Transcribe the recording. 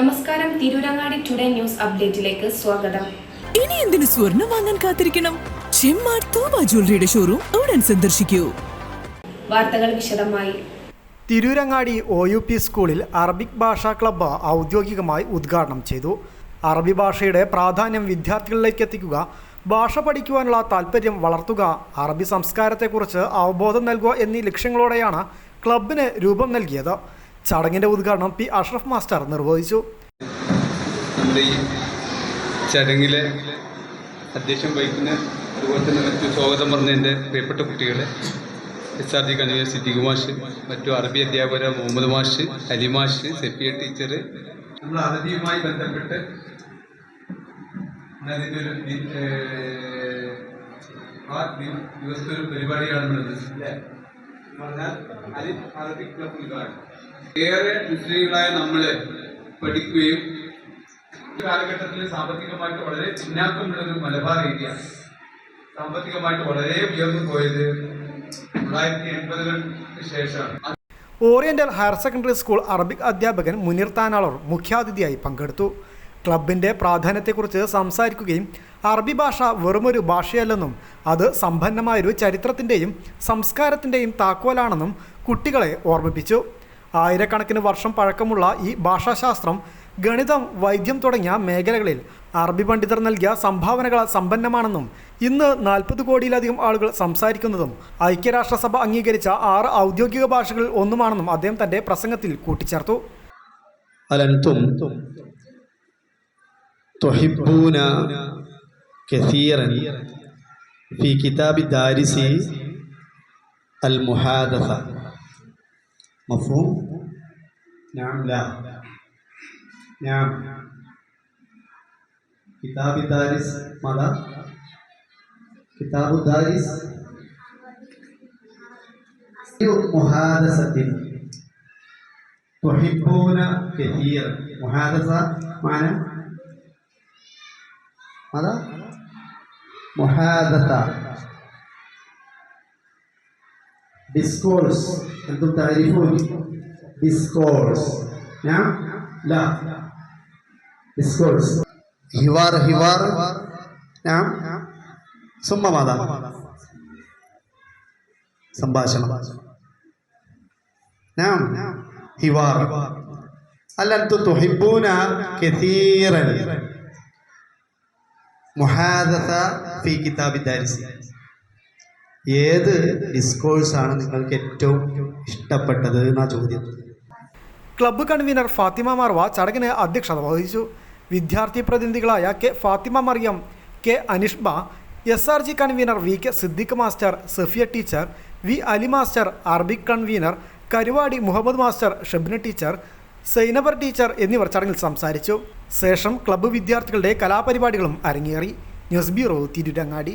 നമസ്കാരം Tirurangadi today news അപ്ഡേറ്റിലേക്ക് സ്വാഗതം. ഇനി എന്തിനു സ്വർണം വാങ്ങാൻ കാത്തിരിക്കണം? ചെമ്മാട് തോമ ജ്വല്ലറിയുടെ ഷോറൂം ഉടൻ സന്ദർശിക്കൂ. വാർത്തകൾ വിശദമായി. തിരൂരങ്ങാടി ഒ യു പി സ്കൂളിൽ അറബിക് ഭാഷാ ക്ലബ്ബ് ഔദ്യോഗികമായി ഉദ്ഘാടനം ചെയ്തു. അറബി ഭാഷയുടെ പ്രാധാന്യം വിദ്യാർത്ഥികളിലേക്ക് എത്തിക്കുക ഭാഷ പഠിക്കുവാനുള്ള താല്പര്യം വളർത്തുക അറബി സംസ്കാരത്തെക്കുറിച്ച് അവബോധം നൽകുക എന്നീ ലക്ഷ്യങ്ങളോടെയാണ് ക്ലബിന് രൂപം നൽകിയത്. ചടങ്ങിന്റെ ഉദ്ഘാടനം പി അഷ്റഫ് മാസ്റ്റർ നിർവഹിച്ചു. നമ്മുടെ ചടങ്ങിലെ അധ്യക്ഷം വഹിക്കുന്ന അതുപോലെ തന്നെ മറ്റു സ്വാഗതം പറഞ്ഞ എന്റെ പ്രിയപ്പെട്ട കുട്ടികളെ S R G convener Siddique മാഷ് മറ്റു അറബി അധ്യാപകർ മുഹമ്മദ് മാഷ് അലി മാഷ് സെഫിയ ടീച്ചർ. നമ്മൾ അറബിയുമായി ബന്ധപ്പെട്ട് ഒരു ആ ദിവസത്തെ ഒരു പരിപാടിയാണ് എന്ന് ഏറെ മുസ്ലിങ്ങളായ നമ്മൾ പഠിക്കുകയും കാലഘട്ടത്തിൽ സാമ്പത്തികമായിട്ട് വളരെ പിന്നാക്കമുള്ള ഒരു മലബാർ ഏരിയ സാമ്പത്തികമായിട്ട് വളരെ ഉയർന്നു പോയത് തൊള്ളായിരത്തി എൺപതുകൾക്ക് ശേഷമാണ്. Oriental higher secondary school Arabic അധ്യാപകൻ മുനീർ താനാളർ മുഖ്യാതിഥിയായി പങ്കെടുത്തു. ക്ലബിന്റെ പ്രാധാന്യത്തെക്കുറിച്ച് സംസാരിക്കുകയും അറബി ഭാഷ വെറുമൊരു ഭാഷയല്ലെന്നും അത് സമ്പന്നമായൊരു ചരിത്രത്തിന്റെയും സംസ്കാരത്തിന്റെയും താക്കോലാണെന്നും കുട്ടികളെ ഓർമ്മിപ്പിച്ചു. ആയിരക്കണക്കിന് വർഷം പഴക്കമുള്ള ഈ ഭാഷാശാസ്ത്രം ഗണിതം വൈദ്യം തുടങ്ങിയ മേഖലകളിൽ അറബി പണ്ഡിതർ നൽകിയ സംഭാവനകൾ സമ്പന്നമാണെന്നും ഇന്ന് നാൽപ്പത് കോടിയിലധികം ആളുകൾ സംസാരിക്കുന്നതും ഐക്യരാഷ്ട്രസഭ അംഗീകരിച്ച ആറ് ഔദ്യോഗിക ഭാഷകളിൽ ഒന്നുമാണെന്നും അദ്ദേഹം തന്റെ പ്രസംഗത്തിൽ കൂട്ടിച്ചേർത്തു. تحبون كثيرا في كتاب الدارس المحادثة. مفهوم؟ نعم لا. نعم. كتاب الدارس ماذا؟ كتاب الدارس محادثة. تحبون كثيرا. محادثة معنى ماذا؟ محادثة discourse أنتم تعرفون discourse نعم لا discourse حوار حوار نعم ثم ماذا؟ സംഭാഷണം نعم حوار هل أنتم تحبون كثيرا മുഹാദത്ത ഫി കിതാബി ദാരിസി. ഏത് ഡിസ്കോഴ്സാണ് നിങ്ങൾക്ക് ഏറ്റവും ഇഷ്ടപ്പെട്ടത് എന്നാ ചോദ്യം? ക്ലബ്ബ് കൺവീനർ ഫാത്തിമ മാർവ ചടങ്ങിന് അധ്യക്ഷത വഹിച്ചു. വിദ്യാർത്ഥി പ്രതിനിധികളായ K Fathima Mariyam K Anishba S R G convener V K Siddique master Safiya teacher V Ali master Arabic convener Karuvadi Muhammad master Shabna teacher Sainaba teacher എന്നിവർ ചടങ്ങിൽ സംസാരിച്ചു. ശേഷം ക്ലബ്ബ് വിദ്യാർത്ഥികളുടെ കലാപരിപാടികളും അരങ്ങേറി. News bureau Tirurangadi.